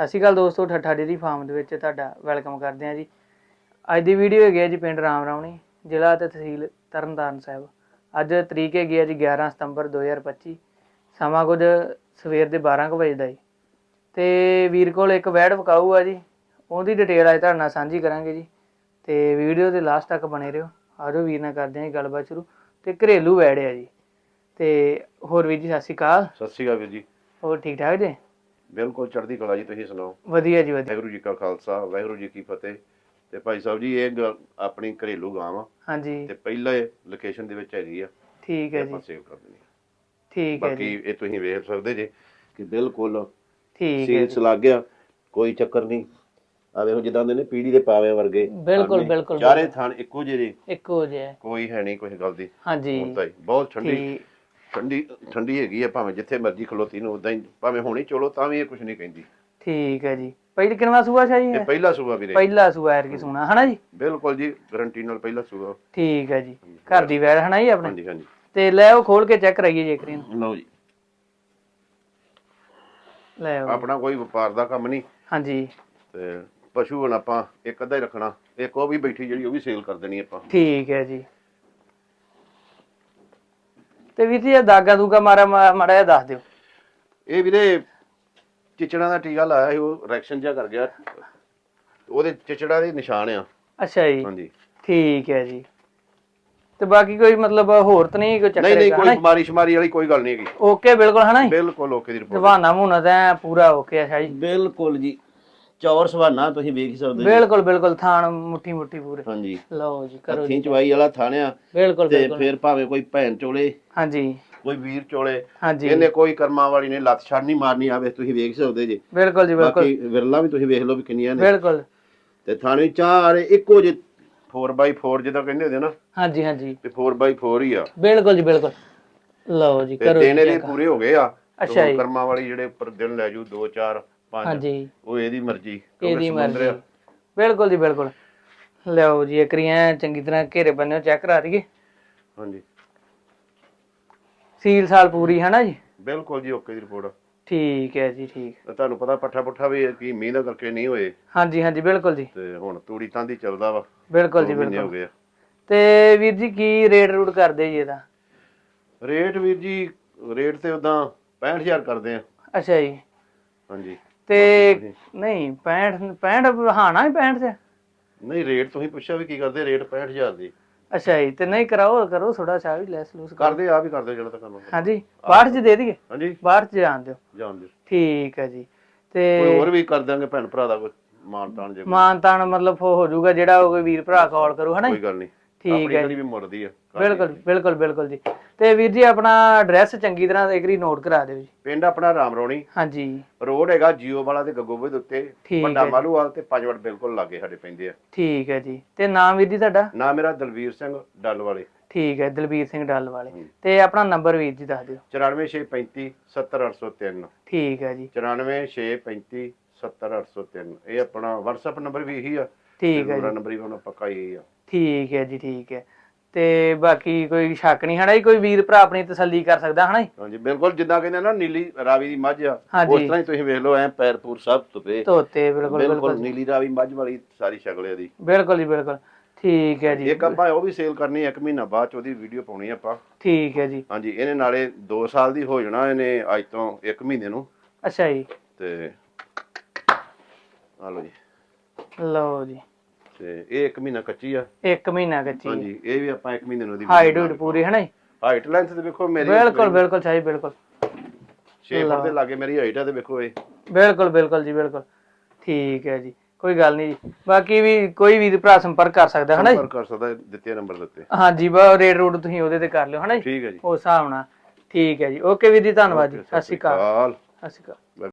ਸਤਿ ਸ਼੍ਰੀ ਅਕਾਲ ਦੋਸਤੋ ਠੱਠਾ dairy farm ਦੇ ਵਿੱਚ ਤੁਹਾਡਾ ਵੈਲਕਮ ਕਰਦੇ ਹਾਂ ਜੀ। ਅੱਜ ਦੀ ਵੀਡੀਓ ਹੈਗੀ ਹੈ ਜੀ ਪਿੰਡ ਰਾਮ ਰਾਉਣੀ ਜ਼ਿਲ੍ਹਾ ਤੇ ਤਹਿਸੀਲ ਤਰਨਤਾਰਨ ਸਾਹਿਬ। ਅੱਜ ਤਰੀਕ ਹੈਗੀ ਹੈ ਜੀ 11 ਸਤੰਬਰ 2025 ਸਮਾਂ ਕੁਝ ਸਵੇਰ ਦੇ 12 ਕੁ ਵਜੇ ਦਾ ਜੀ। ਤੇ ਵੀਰ ਕੋਲ ਇੱਕ ਵੈੜ ਵਿਕਾਊ ਆ ਜੀ ਉਹਦੀ ਡਿਟੇਲ ਅੱਜ ਤੁਹਾਡੇ ਨਾਲ ਸਾਂਝੀ ਕਰਾਂਗੇ ਜੀ। ਤੇ ਵੀਡੀਓ ਦੇ ਲਾਸਟ ਤੱਕ ਬਣੇ ਰਹੋ। ਆਜੋ ਵੀਰ ਨਾਲ ਕਰਦੇ ਹਾਂ ਗੱਲਬਾਤ ਸ਼ੁਰੂ। ਤੇ ਘਰੇਲੂ ਵੈੜ ਆ ਜੀ। ਤੇ ਹੋਰ ਵੀਰ ਜੀ ਸਤਿ ਸ਼੍ਰੀ ਅਕਾਲ। ਸਤਿ ਸ਼੍ਰੀ ਅਕਾਲ ਵੀਰ ਜੀ। ਹੋਰ ਠੀਕ ਠਾਕ ਜੀ? ਬਿਲਕੁਲ ਚੜ੍ਹਦੀ ਕਲਾ ਜੀ ਤੁਸੀਂ ਸੁਣਾਓ। ਵਧੀਆ ਜੀ ਵਧੀਆ। ਵਾਹਿਗੁਰੂ ਜੀ ਕਾ ਖਾਲਸਾ ਵਾਹਿਗੁਰੂ ਜੀ ਕੀ ਫਤਿਹ। ਤੇ ਭਾਈ ਸਾਹਿਬ ਜੀ ਇਹ ਆਪਣੀ ਘਰੇਲੂ ਗਾਂ ਆ। ਹਾਂਜੀ। ਤੇ ਪਹਿਲਾ ਲੋਕੇਸ਼ਨ ਦੇ ਵਿੱਚ ਹੈਗੀ ਆ। ਠੀਕ ਹੈ ਆਪਾਂ ਜੀ। ਸੇਵ ਕਰ ਆ। ਠੀਕ ਹੈ ਬਾਕੀ ਜੀ। ਇਹ ਤੁਸੀਂ ਵੇਖ ਸਕਦੇ ਜੇ ਕਿ ਬਿਲਕੁਲ ਠੀਕ ਹੈ ਸੀਲਸ ਜੀ। ਲੱਗ ਗਿਆ ਕੋਈ ਚੱਕਰ ਨਹੀਂ। ਆ ਵੇਖੋ ਜਿੱਦਾਂ ਦੇ ਨੇ ਪੀੜੀ ਦੇ ਪਾਵੇਂ ਵਰਗੇ। ਬਿਲਕੁਲ। ਬਿਲਕੁਲ, ਚਾਰੇ ਥਣ ਇੱਕੋ ਜਿਹੇ ਨੇ, ਇੱਕੋ ਜਿਹਾ। ਕੋਈ ਹੈ ਨਹੀਂ ਕੋਈ ਗੱਲ ਦੀ। ਹਾਂਜੀ। ਬਹੁਤ ਠੰਡੀ ਠੀਕ। ਠੰਡੀ ਠੰਡੀ ਹੈਗੀ ਆ ਭਾਵੇਂ ਜਿੱਥੇ ਮਰਜ਼ੀ ਖਲੋਤੀ ਨੂੰ ਉਦਾਂ ਹੀ ਭਾਵੇਂ ਹੁਣੀ ਚਲੋ ਤਾਂ ਵੀ ਇਹ ਕੁਝ ਨਹੀਂ ਕਹਿੰਦੀ। ਠੀਕ ਹੈ ਜੀ। ਪਹਿਲੀ ਕਿੰਨਵਾ ਸੂਆ ਸ਼ਾਹੀ ਇਹ ਹੈ? ਪਹਿਲਾ ਸੂਆ ਵੀਰੇ। ਪਹਿਲਾ ਸੂਆ ਐਰ ਕੀ ਸੁਣਾ ਹਨਾ ਜੀ? ਬਿਲਕੁਲ ਜੀ ਗਰੰਟੀ ਨਾਲ ਪਹਿਲਾ ਸੂਆ। ਠੀਕ ਹੈ ਜੀ। ਘਰ ਦੀ ਵੈੜ ਹਨਾ ਜੀ ਆਪਣੇ? ਹਾਂਜੀ ਹਾਂਜੀ। ਤੇ ਲੈ ਉਹ ਖੋਲ ਕੇ ਚੈੱਕ ਕਰਾਈਏ ਜੇਕਰ ਇਹਨੂੰ ਲਓ ਜੀ। ਲੈ ਆਓ। ਆਪਣਾ ਕੋਈ ਵਪਾਰ ਦਾ ਕੰਮ ਨਹੀਂ। ਹਾਂਜੀ। ਤੇ ਪਸ਼ੂ ਹੁਣ ਆਪਾਂ ਇੱਕ ਅੱਧਾ ਹੀ ਰੱਖਣਾ। ਇੱਕ ਉਹ ਵੀ ਬੈਠੀ ਜਿਹੜੀ ਉਹ ਵੀ ਸੇਲ ਕਰ ਦੇਣੀ ਆਪਾਂ। ਠੀਕ ਹੈ ਜੀ। ਤੇ ਵੀਰ ਜੀ ਇਹ ਦਾਗਾ ਦੂਗਾ ਮਾਰਾ ਮਾੜਾ ਜਿਹਾ ਦੱਸ ਦਿਓ। ਇਹ ਵੀਰੇ ਚਿਚੜਾਂ ਦਾ ਟੀਕਾ ਲਾਇਆ ਸੀ ਉਹ ਰੈਕਸ਼ਨ ਜਿਹਾ ਕਰ ਗਿਆ। ਉਹਦੇ ਚਿਚੜਾਂ ਦੇ ਨਿਸ਼ਾਨ ਆ। ਅੱਛਾ ਜੀ। ਹਾਂਜੀ। ਠੀਕ ਹੈ ਜੀ। ਤੇ ਬਾਕੀ ਕੋਈ ਮਤਲਬ ਹੋਰ ਤਾਂ ਨਹੀਂ ਕੋਈ ਚੱਕਰ ਨਹੀਂ ਨਹੀਂ ਕੋਈ? ਬਿਮਾਰੀ ਸ਼ਮਾਰੀ ਵਾਲੀ ਕੋਈ ਗੱਲ ਨਹੀਂ ਹੈਗੀ। ਓਕੇ ਬਿਲਕੁਲ ਹਨਾ ਬਿਲਕੁਲ ਓਕੇ ਦੀ ਰਿਪੋਰਟ ਜਵਾਨਾ ਮੁਨਾ ਤਾਂ ਪੂਰਾ ਓਕੇ ਅੱਛਾ ਜੀ ਬਿਲਕੁਲ ਜੀ। ਚੌਰ ਸਵਾਨਾ ਤੁਸੀਂ ਵੇਖ ਸਕਦੇ ਬਿਲਕੁਲ ਬਿਲਕੁਲ ਥਾਣ ਮੁੱਠੀ ਮੁੱਠੀ ਪੂਰੇ। ਹਾਂਜੀ। ਲਓ ਜੀ ਕਰੋ ਜੀ। ਹੱਥੀਂ ਚਵਾਈ ਵਾਲਾ ਥਾਣਿਆ ਬਿਲਕੁਲ ਤੇ ਬਿਲਕੁਲ। ਫਿਰ ਭਾਵੇਂ ਕੋਈ ਭੈਣ ਚੋਲੇ ਹਾਂਜੀ। ਕੋਈ ਵੀਰ ਚੋਲੇ ਹਾਂਜੀ। ਇਹਨੇ ਕੋਈ ਕਰਮਾਂ ਵਾਲੀ ਨੇ ਲੱਤ ਛੱਡ ਨਹੀਂ ਮਾਰਨੀ ਆਵੇ ਤੁਸੀਂ ਵੇਖ ਸਕਦੇ ਜੇ। ਬਿਲਕੁਲ ਜੀ ਬਿਲਕੁਲ। ਬਾਕੀ ਵਿਰਲਾ ਵੀ ਤੁਸੀਂ ਵੇਖ ਲਓ ਵੀ ਕਿੰਨੀਆਂ ਨੇ। ਬਿਲਕੁਲ। ਤੇ ਥਾਣੇ ਚਾਰ ਇੱਕੋ ਜੇ 4x4 ਜਿੱਦਾਂ ਕਹਿੰਦੇ ਹੁੰਦੇ ਨਾ। ਹਾਂਜੀ ਹਾਂਜੀ। ਤੇ 4x4 ਹੀ ਆ। ਬਿਲਕੁਲ ਜੀ ਬਿਲਕੁਲ। ਲਓ ਜੀ ਤੇ ਕਰੋ ਦਿਨ ਜੀ ਇਹਦੇ। ਪੂਰੇ ਹੋ ਗਏ ਆ। ਤੇ ਅੱਛਾ ਹੁਣ ਜੀ। ਕਰਮਾਂ ਵਾਲੀ ਜਿਹੜੇ ਉੱਪਰ ਦਿਨ ਲੈ ਜੂ 2 4 5 ਹਾਂਜੀ। ਉਹ ਇਹਦੀ ਮਰਜ਼ੀ ਕਿਉਂਕਿ ਇਹਦੀ ਸਮੁੰਦਰ ਮਰਜ਼ੀ। ਆ। ਬਿਲਕੁਲ ਜੀ ਬਿਲਕੁਲ। ਲਓ ਜੀ ਇਕਰੀਆਂ ਚੰਗੀ ਤਰ੍ਹਾਂ ਘੇਰੇ ਬੰਨਿਓ ਚੈੱਕ ਕਰਾ ਦਈਏ। ਹਾਂਜੀ। ਸੀਲ ਸਾਲ ਪੂਰੀ ਹੈ ਨਾ ਜੀ? ਬਿਲਕੁਲ ਜੀ ਓਕੇ ਦੀ ਰਿਪੋਰਟ। ਠੀਕ ਹੈ ਜੀ ਠੀਕ। ਤੁਹਾਨੂੰ ਪਤਾ ਪੱਠਾ ਪੁੱਠਾ ਵੀ ਕੀ ਮੀਂਹ ਦਾ ਕਰਕੇ ਨਹੀਂ ਹੋਏ। ਹਾਂਜੀ ਹਾਂਜੀ ਬਿਲਕੁਲ ਜੀ। ਤੇ ਹੁਣ ਤੂੜੀ ਤਾਂ ਦੀ ਚੱਲਦਾ ਵਾ। ਬਿਲਕੁਲ ਜੀ ਦੋ ਮਹੀਨੇ ਹੋ ਬਿਲਕੁਲ ਗਏ ਆ। ਤੇ ਵੀਰ ਜੀ ਕੀ ਰੇਟ ਰੂਟ ਕਰਦੇ ਜੀ ਇਹਦਾ? ਰੇਟ ਵੀਰ ਜੀ ਰੇਟ ਤੇ ਉਦਾਂ 65000 ਕਰਦੇ ਆ। ਅੱਛਾ ਜੀ। ਹਾਂਜੀ। ਤੇ ਨਹੀਂ 65 65 ਹਾਣਾ ਹੀ 65 ਤੇ ਨਹੀਂ ਰੇਟ ਤੁਸੀਂ ਪੁੱਛਿਆ ਵੀ ਕੀ ਕਰਦੇ ਰੇਟ 65000 ਦੀ। ਅੱਛਾ ਜੀ ਤੇ ਨਹੀਂ ਕਰਾਓ ਕਰੋ ਥੋੜਾ ਚਾ ਵੀ ਲੈਸ ਲੂਸ ਕਰ। ਕਰਦੇ ਆ ਵੀ ਕਰਦੇ ਜਿਹੜਾ ਤਾਂ। ਹਾਂਜੀ ਬਾਹਰ ਚ ਦੇ ਦਈਏ? ਹਾਂਜੀ। ਬਾਹਰ ਚ ਜਾਣ ਦਿਓ। ਜਾਣ ਦਿਓ। ਠੀਕ ਹੈ ਜੀ। ਤੇ ਕੋਈ ਹੋਰ ਵੀ ਕਰ ਦਾਂਗੇ ਭੈਣ ਭਰਾ ਦਾ ਕੋਈ ਮਾਨ ਤਾਨ ਜੇ ਕੋਈ। ਮਾਨ ਤਾਨ ਮਤਲਬ ਹੋ ਜਾਊਗਾ ਜਿਹੜਾ ਕੋਈ ਵੀਰ ਭਰਾ ਕਾਲ ਕਰੂ ਹਨਾ? ਕੋਈ ਗੱਲ ਨਹੀਂ ਠੀਕ ਹੈ ਗਲੀ ਵੀ ਮੁੜਦੀ ਆ ਬਿਲਕੁਲ। ਬਿਲਕੁਲ ਬਿਲਕੁਲ ਜੀ। ਤੇ ਵੀਰ ਜੀ ਆਪਣਾ ਐਡਰੈਸ ਚੰਗੀ ਤਰ੍ਹਾਂ ਇੱਕ ਵਾਰੀ ਨੋਟ ਕਰਾ ਦਿਓ ਜੀ। ਪਿੰਡ ਆਪਣਾ ਰਾਮਰੋਣੀ। ਹਾਂਜੀ। ਰੋਡ ਹੈਗਾ ਜੀਓ ਵਾਲਾ ਤੇ ਗੱਗੋਬੇ ਦੇ ਉੱਤੇ। ਵੱਡਾ। ਮਾਲੂਵਾਲ ਤੇ ਪੰਜਵੜ ਬਿਲਕੁਲ ਲਾਗੇ ਸਾਡੇ ਪੈਂਦੇ ਆ। ਠੀਕ ਹੈ ਜੀ। ਤੇ ਨਾਮ ਵੀਰ ਜੀ ਤੁਹਾਡਾ? ਨਾ ਮੇਰਾ ਦਲਵੀਰ ਸਿੰਘ ਡੱਲ ਵਾਲੇ ਠੀਕ ਹੈ ਦਲਬੀਰ ਸਿੰਘ ਡੱਲ ਵਾਲੇ। ਤੇ ਆਪਣਾ ਨੰਬਰ ਵੀਰ ਜੀ ਦੱਸ ਦਿਓ। 94635 70803 ਠੀਕ ਹੈ ਜੀ। 94635 70803 ਇਹ ਆਪਣਾ WhatsApp ਨੰਬਰ ਵੀ ਇਹੀ ਆ ਠੀਕ ਹੈ ਜੀ। ਨੰਬਰ ਵੀ ਹੁਣ ਪੱਕਾ ਹੀ ਆ। ਠੀਕ ਹੈ ਜੀ ਠੀਕ ਹੈ। ਤੇ ਬਾਕੀ ਕੋਈ ਸ਼ੱਕ ਨਹੀਂ ਹਨਾ ਜੀ? ਕੋਈ ਵੀਰ ਭਰਾ ਆਪਣੀ ਤਸੱਲੀ ਕਰ ਸਕਦਾ ਹਨਾ ਜੀ? ਹਾਂਜੀ ਬਿਲਕੁਲ ਜਿੱਦਾਂ ਕਹਿੰਦੇ ਨਾ ਨੀਲੀ ਰਾਵੀ ਦੀ ਮੱਝ ਆ। ਉਸ ਤਰ੍ਹਾਂ ਹੀ ਤੁਸੀਂ ਵੇਖ ਲਓ ਐ ਪੈਰ ਪੂਰ ਸਭ ਤੁਪੇ ਧੋਤੇ ਬਿਲਕੁਲ ਬਿਲਕੁਲ। ਨੀਲੀ ਰਾਵੀ ਮੱਝ ਵਾਲੀ ਸਾਰੀ ਸ਼ਕਲ ਹੈ ਦੀ। ਬਿਲਕੁਲ ਜੀ ਬਿਲਕੁਲ। ਠੀਕ ਹੈ ਜੀ। ਇੱਕ ਆਪਾਂ ਉਹ ਵੀ ਸੇਲ ਕਰਨੀ ਇੱਕ ਮਹੀਨਾ ਬਾਅਦ ਚ ਉਹਦੀ ਵੀਡੀਓ ਪਾਉਣੀ ਆਪਾਂ। ਠੀਕ ਹੈ ਜੀ। ਹਾਂਜੀ ਇਹਨੇ ਨਾਲੇ 2 ਸਾਲ ਦੀ ਹੋ ਜਾਣਾ ਇਹਨੇ ਅੱਜ ਤੋਂ 1 ਮਹੀਨੇ ਨੂੰ। ਅੱਛਾ ਜੀ। ਤੇ ਆ ਲਓ ਜੀ। ਲਓ ਜੀ। ਤੇ ਇਹ 1 ਮਹੀਨਾ ਕੱਚੀ ਆ। ਇੱਕ ਮਹੀਨਾ ਕੱਚੀ ਹਾਂਜੀ ਇਹ ਵੀ ਆਪਾਂ 1 ਮਹੀਨੇ ਨੂੰ ਉਹਦੀ ਹਾਈਟ ਹੂਟ ਪੂਰੀ ਹੈ ਨਾ ਜੀ? ਹਾਈਟ ਲੈਂਥ ਤੇ ਵੇਖੋ ਮੇਰੀ ਬਿਲਕੁਲ ਬਿਲਕੁਲ ਸਹੀ ਬਿਲਕੁਲ। 6 ਫੁੱਟ ਦੇ ਲਾਗੇ ਮੇਰੀ ਹਾਈਟ ਆ ਤੇ ਵੇਖੋ ਇਹ। ਬਿਲਕੁਲ ਬਿਲਕੁਲ ਜੀ ਬਿਲਕੁਲ। ਠੀਕ ਹੈ ਜੀ। ਕੋਈ ਗੱਲ ਨਹੀਂ ਜੀ। ਬਾਕੀ ਵੀ ਕੋਈ ਵੀ ਭਰਾ ਸੰਪਰਕ ਕਰ ਸਕਦਾ ਹੈ ਨਾ ਜੀ? ਸੰਪਰਕ ਕਰ ਸਕਦਾ ਦਿੱਤੇ ਨੰਬਰ ਦਿੱਤੇ ਹਾਂਜੀ ਬਾ ਰੇਟ ਰੂਟ ਤੁਸੀਂ ਉਹਦੇ ਤੇ ਕਰ ਲਿਓ ਹੈ ਨਾ ਜੀ? ਠੀਕ ਹੈ ਜੀ। ਉਸ ਹਿਸਾਬ ਨਾਲ। ਠੀਕ ਹੈ ਜੀ। ਓਕੇ ਵੀਰ ਜੀ ਧੰਨਵਾਦ ਜੀ। ਸਤਿ ਸ਼੍ਰੀ ਅਕਾਲ। ਸਤਿ ਸ਼੍ਰੀ ਅਕਾਲ।